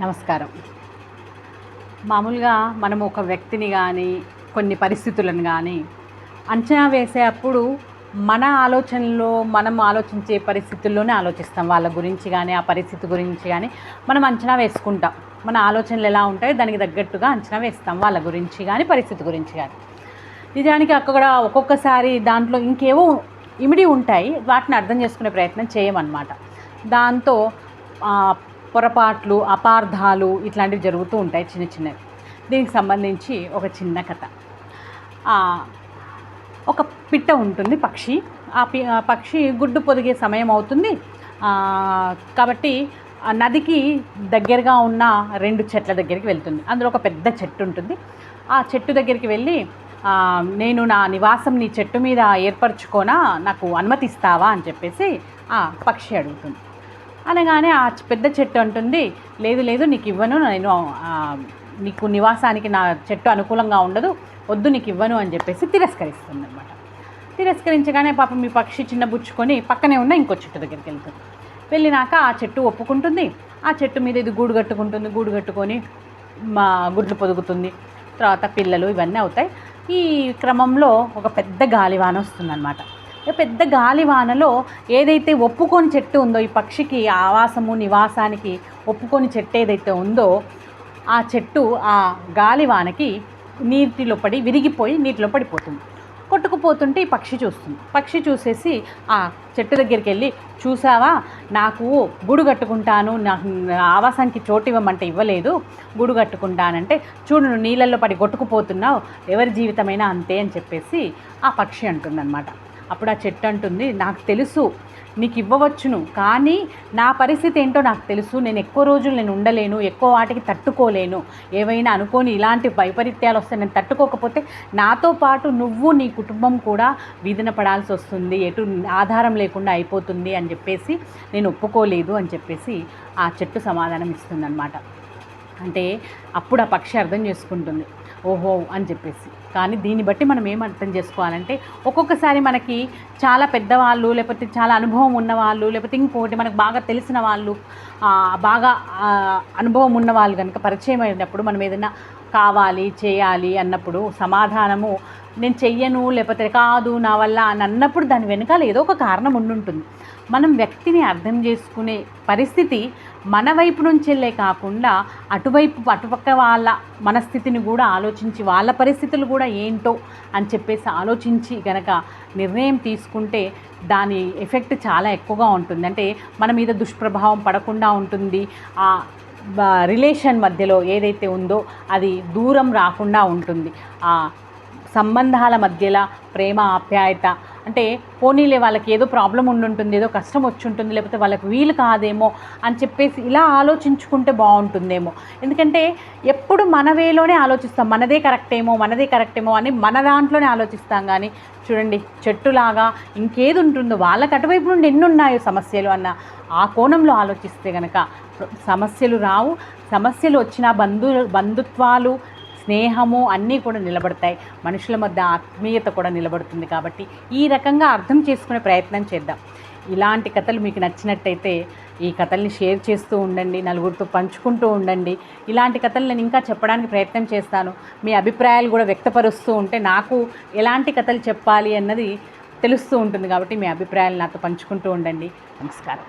నమస్కారం. మామూలుగా మనం ఒక వ్యక్తిని కానీ కొన్ని పరిస్థితులను కానీ అంచనా వేసేటప్పుడు మన ఆలోచనలో మనం ఆలోచించే పరిస్థితుల్లోనే ఆలోచిస్తాం. వాళ్ళ గురించి కానీ ఆ పరిస్థితి గురించి కానీ మనం అంచనా వేసుకుంటాం. మన ఆలోచనలు ఎలా ఉంటాయో దానికి తగ్గట్టుగా అంచనా వేస్తాం. వాళ్ళ గురించి కానీ పరిస్థితి గురించి కానీ నిజానికి అక్కడ ఒక్కొక్కసారి దాంట్లో ఇంకేవో ఇమిడి ఉంటాయి. వాటిని అర్థం చేసుకునే ప్రయత్నం చేయమన్నమాట. దాంతో పొరపాట్లు అపార్థాలు ఇట్లాంటివి జరుగుతూ ఉంటాయి చిన్న చిన్నవి. దీనికి సంబంధించి ఒక చిన్న కథ. ఒక పిట్ట ఉంటుంది పక్షి. ఆ పి ఆ పక్షి గుడ్డు పొదిగే సమయం అవుతుంది. కాబట్టి నదికి దగ్గరగా ఉన్న రెండు చెట్ల దగ్గరికి వెళ్తుంది. అందులో ఒక పెద్ద చెట్టు ఉంటుంది. ఆ చెట్టు దగ్గరికి వెళ్ళి నేను నా నివాసం నీ చెట్టు మీద ఏర్పరచుకోనా నాకు అనుమతిస్తావా అని చెప్పేసి ఆ పక్షి అడుగుతుంది. అనగానే ఆ పెద్ద చెట్టు అంటుంది లేదు లేదు నీకు ఇవ్వను నేను నీకు నివాసానికి నా చెట్టు అనుకూలంగా ఉండదు వద్దు నీకు ఇవ్వను అని చెప్పేసి తిరస్కరిస్తుంది అనమాట తిరస్కరించగానే పాపం మీ పక్షి చిన్న బుచ్చుకొని పక్కనే ఉన్న ఇంకో చెట్టు దగ్గరికి వెళ్తుంది. వెళ్ళినాక ఆ చెట్టు ఒప్పుకుంటుంది. ఆ చెట్టు మీద ఇది గూడు కట్టుకుంటుంది. గూడు కట్టుకొని మా గుడ్లు పొదుగుతుంది. తర్వాత పిల్లలు ఇవన్నీ అవుతాయి. ఈ క్రమంలో ఒక పెద్ద గాలివాన వస్తుందన్నమాట. పెద్ద గాలివానలో ఏదైతే ఒప్పుకొని చెట్టు ఉందో ఈ పక్షికి ఆవాసము నివాసానికి ఒప్పుకొని చెట్టు ఏదైతే ఉందో ఆ చెట్టు ఆ గాలివానకి నీటిలో పడి విరిగిపోయి నీటిలో పడిపోతుంది. కొట్టుకుపోతుంటే ఈ పక్షి చూస్తుంది. పక్షి చూసేసి ఆ చెట్టు దగ్గరికి వెళ్ళి చూసావా? నాకు గూడు కట్టుకుంటాను నాకు ఆవాసానికి చోటు ఇవ్వమంటే ఇవ్వలేదు. గూడు కట్టుకుంటానంటే చూడు నువ్వు నీళ్ళల్లో పడి కొట్టుకుపోతున్నావు. ఎవరి జీవితమైనా అంతే అని చెప్పేసి ఆ పక్షి అంటుందన్నమాట. అప్పుడు ఆ చెట్టు అంటుంది నాకు తెలుసు నీకు ఇవ్వవచ్చును కానీ నా పరిస్థితి ఏంటో నాకు తెలుసు. నేను ఎక్కువ రోజులు నేను ఉండలేను ఎక్కువ వాటికి తట్టుకోలేను. ఏవైనా అనుకోని ఇలాంటి వైపరీత్యాలు వస్తే నేను తట్టుకోకపోతే నాతో పాటు నువ్వు నీ కుటుంబం కూడా వీధిన పడాల్సి వస్తుంది. ఎటు ఆధారం లేకుండా అయిపోతుంది అని చెప్పేసి నేను ఒప్పుకోలేదు అని చెప్పేసి ఆ చెట్టు సమాధానం ఇస్తుందన్నమాట. అంటే అప్పుడు ఆ పక్షి అర్థం చేసుకుంటుంది. ఓహో అని చెప్పేసి. కానీ దీన్ని బట్టి మనం ఏం అర్థం చేసుకోవాలంటే ఒక్కొక్కసారి మనకి చాలా పెద్దవాళ్ళు లేకపోతే చాలా అనుభవం ఉన్నవాళ్ళు లేకపోతే ఇంకోటి మనకు బాగా తెలిసిన వాళ్ళు బాగా అనుభవం ఉన్న వాళ్ళు కనుక పరిచయం అయినప్పుడు మనం ఏదైనా కావాలి చేయాలి అన్నప్పుడు సమాధానము నేను చెయ్యను లేకపోతే కాదు నా వల్ల అని అన్నప్పుడు దాని వెనకాల ఏదో ఒక కారణం ఉండుంటుంది. మనం వ్యక్తిని అర్థం చేసుకునే పరిస్థితి మన వైపు నుంచెల్లే కాకుండా అటువైపు అటుపక్క వాళ్ళ మనస్థితిని కూడా ఆలోచించి వాళ్ళ పరిస్థితులు కూడా ఏంటో అని చెప్పేసి ఆలోచించి కనుక నిర్ణయం తీసుకుంటే దాని ఎఫెక్ట్ చాలా ఎక్కువగా ఉంటుంది. అంటే మన మీద దుష్ప్రభావం పడకుండా ఉంటుంది. ఆ రిలేషన్ మధ్యలో ఏదైతే ఉందో అది దూరం రాకుండా ఉంటుంది. ఆ సంబంధాల మధ్యలో ప్రేమ ఆప్యాయత అంటే పోనీలే వాళ్ళకి ఏదో ప్రాబ్లం ఉండుంటుంది ఏదో కష్టం వచ్చి ఉంటుంది లేకపోతే వాళ్ళకి వీలు కాదేమో అని చెప్పేసి ఇలా ఆలోచించుకుంటే బాగుంటుందేమో. ఎందుకంటే ఎప్పుడు మన వేలోనే ఆలోచిస్తాం మనదే కరెక్ట్ ఏమో మనదే కరెక్ట్ ఏమో అని మన దాంట్లోనే ఆలోచిస్తాం కానీ చూడండి చెట్టులాగా ఇంకేది ఉంటుందో వాళ్ళకి అటువైపు నుండి ఎన్ని ఉన్నాయో సమస్యలు అన్న ఆ కోణంలో ఆలోచిస్తే కనుక సమస్యలు రావు సమస్యలు వచ్చిన బంధు బంధుత్వాలు స్నేహము అన్నీ కూడా నిలబడతాయి. మనుషుల మధ్య ఆత్మీయత కూడా నిలబడుతుంది కాబట్టి ఈ రకంగా అర్థం చేసుకునే ప్రయత్నం చేద్దాం. ఇలాంటి కథలు మీకు నచ్చినట్టయితే ఈ కథల్ని షేర్ చేస్తూ ఉండండి నలుగురితో పంచుకుంటూ ఉండండి. ఇలాంటి కథలు నేను ఇంకా చెప్పడానికి ప్రయత్నం చేస్తాను. మీ అభిప్రాయాలు కూడా వ్యక్తపరుస్తూ ఉంటే నాకు ఎలాంటి కథలు చెప్పాలి అన్నది తెలుస్తూ ఉంటుంది కాబట్టి మీ అభిప్రాయాలు నాతో పంచుకుంటూ ఉండండి. నమస్కారం.